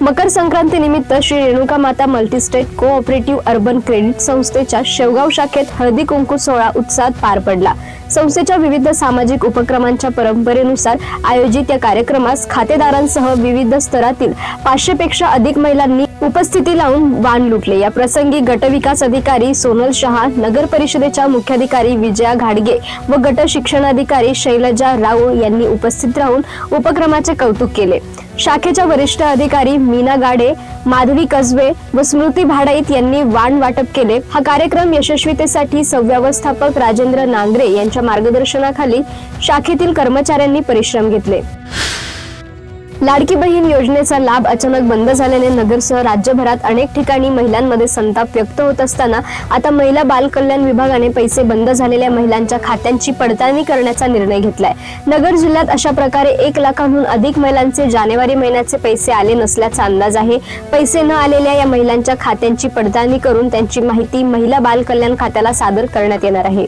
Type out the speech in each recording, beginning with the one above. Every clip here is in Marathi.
मकर संक्रांती निमित्त श्री रेणुका माता मल्टीस्टेट कोऑपरेटिव्ह अर्बन क्रेडिट संस्थेच्या शेवगाव शाखेत हळदी कुंकू सोहळा उत्साहात पार पडला. संस्थेच्या विविध सामाजिक उपक्रमांच्या परंपरेनुसार आयोजित या कार्यक्रमास खातेदारांसह विविध स्तरातील पाचशे पेक्षा अधिक महिलांनी उपस्थिती लावून वाण लुटले. या प्रसंगी गटविकास अधिकारी सोनल शहा नगर परिषदेच्या मुख्याधिकारी विजया घाडगे व गट शिक्षणाधिकारी शैलजा राव यांनी उपस्थित राहून उपक्रमाचे कौतुक केले. शाखेच्या वरिष्ठ अधिकारी मीना गाडे माधवी कसबे व स्मृती भाडाईत यांनी वाण वाटप केले. हा कार्यक्रम यशस्वीतेसाठी संव्यवस्थापक राजेंद्र नांगरे यांच्या मार्गदर्शनाखाली शाखेतील कर्मचाऱ्यांनी परिश्रम घेतले. लाडकी बहीण योजनेचा लाभ अचानक बंद झाल्याने नगरसह राज्यभरात अनेक ठिकाणी महिलांमध्ये संताप व्यक्त होत असताना आता महिला बाल कल्याण विभागाने पैसे बंद झालेल्या महिलांच्या खात्यांची पडताळणी करण्याचा निर्णय घेतलाय. नगर जिल्ह्यात अशा प्रकारे एक लाखांहून अधिक महिलांचे जानेवारी महिन्याचे पैसे आले नसल्याचा अंदाज आहे. पैसे न आलेल्या या महिलांच्या खात्यांची पडताळणी करून त्यांची माहिती महिला बाल कल्याण खात्याला सादर करण्यात येणार आहे.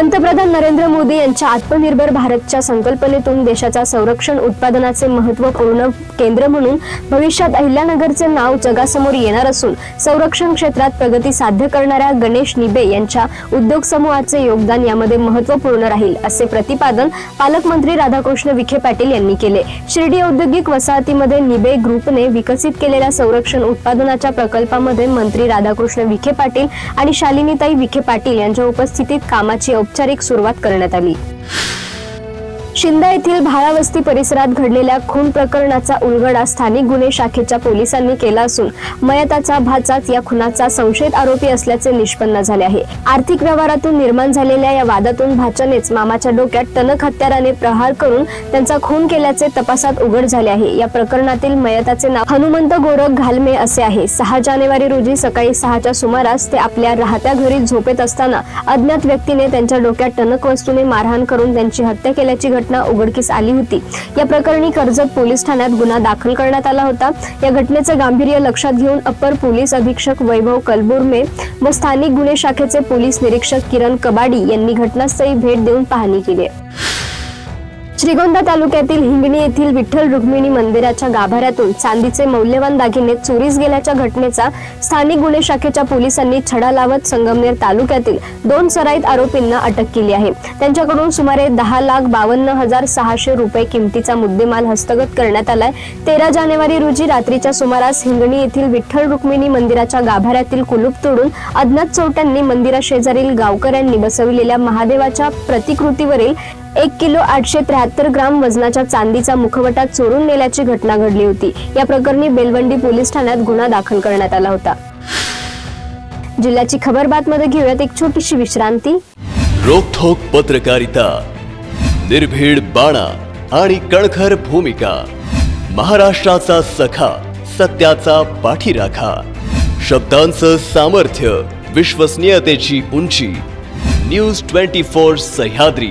पंतप्रधान नरेंद्र मोदी यांच्या आत्मनिर्भर भारतच्या संकल्पनेतून देशाच्या संरक्षण उत्पादनाचे महत्त्वपूर्ण केंद्र म्हणून भविष्यात अहिल्यानगरचे नाव जगासमोर येणार असून संरक्षण क्षेत्रात प्रगती साध्य करणाऱ्या गणेश निबे यांच्या उद्योग समूहाचे योगदान यामध्ये महत्त्वपूर्ण राहील असे प्रतिपादन पालकमंत्री राधाकृष्ण विखे पाटील यांनी केले. शिर्डी औद्योगिक वसाहतीमध्ये निबे ग्रुपने विकसित केलेल्या संरक्षण उत्पादनाच्या प्रकल्पामध्ये मंत्री राधाकृष्ण विखे पाटील आणि शालिनीताई विखे पाटील यांच्या उपस्थितीत कामाची औपचारिक सुरुवात करण्यात आली. शिंदा येथील भाळावस्ती परिसरात घडलेल्या खून प्रकरणाचा उलगडा स्थानिक गुन्हे शाखेच्या पोलिसांनी केला असून मयताचा भाचाच या खुनाचा संशयित आरोपी असल्याचे निष्पन्न झाले आहे. आर्थिक व्यवहारातून निर्माण झालेल्या या वादातून भाच्यानेच मामाच्या डोक्यात टणक हत्याराने प्रहार करून त्यांचा खून केल्याचे तपासात उघड झाले आहे. या प्रकरणातील मयताचे नाव हनुमंत गोरख घालमे असे आहे. सहा जानेवारी रोजी सकाळी सहाच्या सुमारास ते आपल्या राहत्या घरी झोपेत असताना अज्ञात व्यक्तीने त्यांच्या डोक्यात टणक वस्तूने मारहाण करून त्यांची हत्या केल्याची घटना उघडकीस आली होती. या प्रकरणी कर्जत पोलीस ठाण्यात गुन्हा दाखल करण्यात आला होता. या घटनेचे गांभीर्य लक्षात घेऊन अप्पर पोलीस अधीक्षक वैभव कलबुर्मे व स्थानिक गुन्हे शाखेचे पोलीस निरीक्षक किरण कबाडी यांनी घटनास्थळी भेट देऊन पाहणी केली श्रीगोंदा तालुक्यातील हिंगणी येथील विठ्ठल रुक्मिणी मंदिराच्या गाभाऱ्यातून चांदीचे मौल्यवान दागिने चोरीस गेल्याच्या घटनेचा स्थानिक गुन्हे शाखेच्या पोलिसांनी छडा लावत संगमनेर तालुक्यातील दोन सराईत आरोपींना अटक केली आहे. त्यांच्याकडून सुमारे दहा लाख बावन्न हजार सहाशे रुपये किमतीचा मुद्देमाल हस्तगत करण्यात आलाय. तेरा जानेवारी रोजी रात्रीच्या सुमारास हिंगणी येथील विठ्ठल रुक्मिणी मंदिराच्या गाभाऱ्यातील कुलूप तोडून अज्ञात चोरट्यांनी मंदिराशेजारील गावकऱ्यांनी बसविलेल्या महादेवाच्या प्रतिकृतीवरील एक किलो आठशे त्र्याहत्तर ग्राम वजनाच्या चांदीचा मुखवटा चोरून नेल्याची घटना घडली होती. या प्रकरणी बेलवंडी पोलीस ठाण्यात गुन्हा दाखल करण्यात आला होता. जिल्ह्याची खबर बातमध्ये घेऊयात एक छोटीशी विश्रांती. रोखोक पत्रकारिता निर्भीड बाणा आणि कणखर भूमिका महाराष्ट्राचा सखा सत्याचा पाठीराखा शब्दांचं सामर्थ्य विश्वसनीयतेची उंची news twenty four Sahyadri.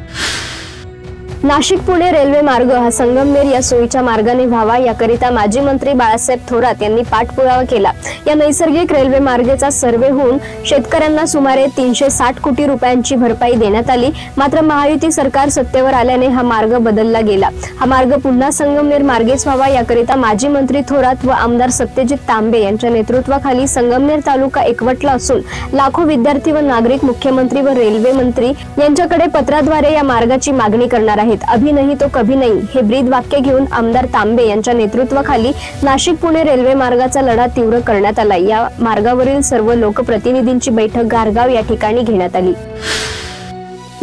Nashik Pune railway मार्ग हा संगमनेर या सोयीच्या मार्गाने व्हावा याकरिता माजी मंत्री बाळासाहेब थोरात यांनी पाठपुरावा केला. या नैसर्गिक रेल्वे मार्गाचा सर्वे होऊन शेतकऱ्यांना सुमारे तीनशे साठ कोटी रुपयांची भरपाई देण्यात आली. मात्र महायुती सरकार सत्तेवर आल्याने हा मार्ग बदलला गेला. हा मार्ग पुन्हा संगमनेर मार्गेच व्हावा याकरिता माजी मंत्री थोरात व आमदार सत्यजित तांबे यांच्या नेतृत्वाखाली संगमनेर तालुका एकवटला असून लाखो विद्यार्थी व नागरिक मुख्यमंत्री व रेल्वे मंत्री यांच्याकडे पत्राद्वारे या मार्गाची मागणी करणार आहेत अभि नाही तो कभी नाही. हे ब्रीद वाक्य घेऊन आमदार तांबे यांच्या नेतृत्वाखाली नाशिक पुणे रेल्वे मार्गाचा लढा तीव्र करण्यात आला. या मार्गावरील सर्व लोकप्रतिनिधींची बैठक गारगाव या ठिकाणी घेण्यात आली.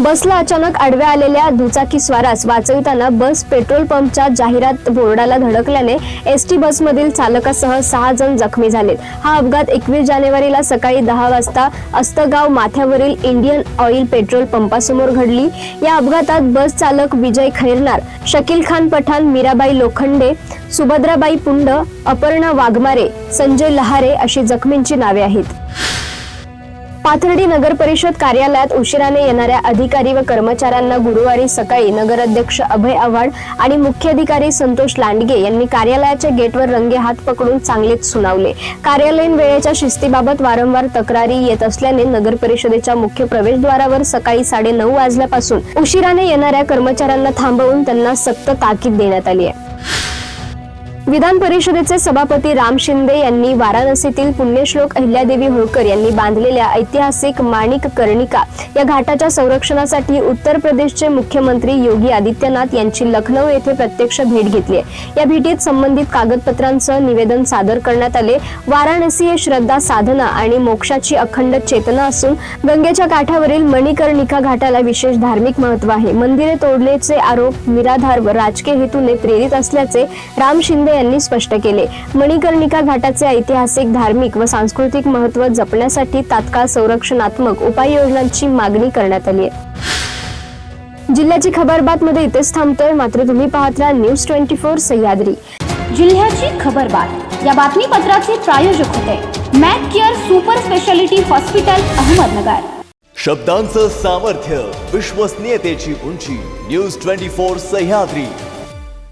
बसला अचानक आडव्या आलेल्या दुचाकी स्वारास वाचविताना बस पेट्रोल पंपच्या जाहिरात बोर्डाला धडकल्याने एस टी बसमधील चालकासह सहा जण जखमी झालेत. हा अपघात एकवीस जानेवारीला सकाळी दहा वाजता अस्तगाव माथ्यावरील इंडियन ऑइल पेट्रोल पंपासमोर घडली. या अपघातात बस चालक विजय खैरनार शकील खान पठाण मीराबाई लोखंडे सुभद्राबाई पुंड अपर्णा वाघमारे संजय लहारे अशी जखमींची नावे आहेत. पाथर्डी नगर परिषद कार्यालयात उशिराने येणाऱ्या अधिकारी व कर्मचाऱ्यांना गुरुवारी सकाळी नगराध्यक्ष अभय आव्हाड आणि मुख्याधिकारी संतोष लांडगे यांनी कार्यालयाच्या गेटवर रंगे हात पकडून चांगलेच सुनावले. कार्यालयीन वेळेच्या शिस्तीबाबत वारंवार तक्रारी येत असल्याने नगर परिषदेच्या मुख्य प्रवेशद्वारावर सकाळी साडे नऊ वाजल्यापासून उशिराने येणाऱ्या कर्मचाऱ्यांना थांबवून त्यांना सक्त ताकीद देण्यात आली आहे. विधान परिषदेचे सभापती राम शिंदे यांनी वाराणसीतील पुण्यश्लोक अहिल्यादेवी होळकर यांनी बांधलेल्या ऐतिहासिक माणिक कर्णिका या घाटाच्या संरक्षणासाठी उत्तर प्रदेशचे मुख्यमंत्री योगी आदित्यनाथ यांची लखनौ येथे प्रत्यक्ष भेट घेतली या भेटीत संबंधित कागदपत्रांचं निवेदन सादर करण्यात आले. वाराणसी हे श्रद्धा साधना आणि मोक्षाची अखंड चेतना असून गंगेच्या काठावरील मणिकर्णिका घाटाला विशेष धार्मिक महत्त्व आहे. मंदिरे तोडल्याचे आरोप निराधार व राजकीय हेतूने प्रेरित असल्याचे राम शिंदे यांनी स्पष्ट केले. मणिकर्णिका घाटाचे ऐतिहासिक धार्मिक व सांस्कृतिक महत्त्व जपण्यासाठी तात्काळ संरक्षणात्मक उपाययोजनांची मागणी करण्यात आली आहे. जिल्ह्याची खबरबात मध्ये इथेच थांबतोय. मात्र तुम्ही पाहत राहा न्यूज ट्वेंटी फोर सह्याद्री. जिल्ह्याची खबरबात या बातमीपत्राचे प्रायोजक होते Mac care super speciality hospital Ahmednagar. शब्दांचं सामर्थ्य विश्वसनीयतेची उंची न्यूज ट्वेंटी फोर सह्याद्री.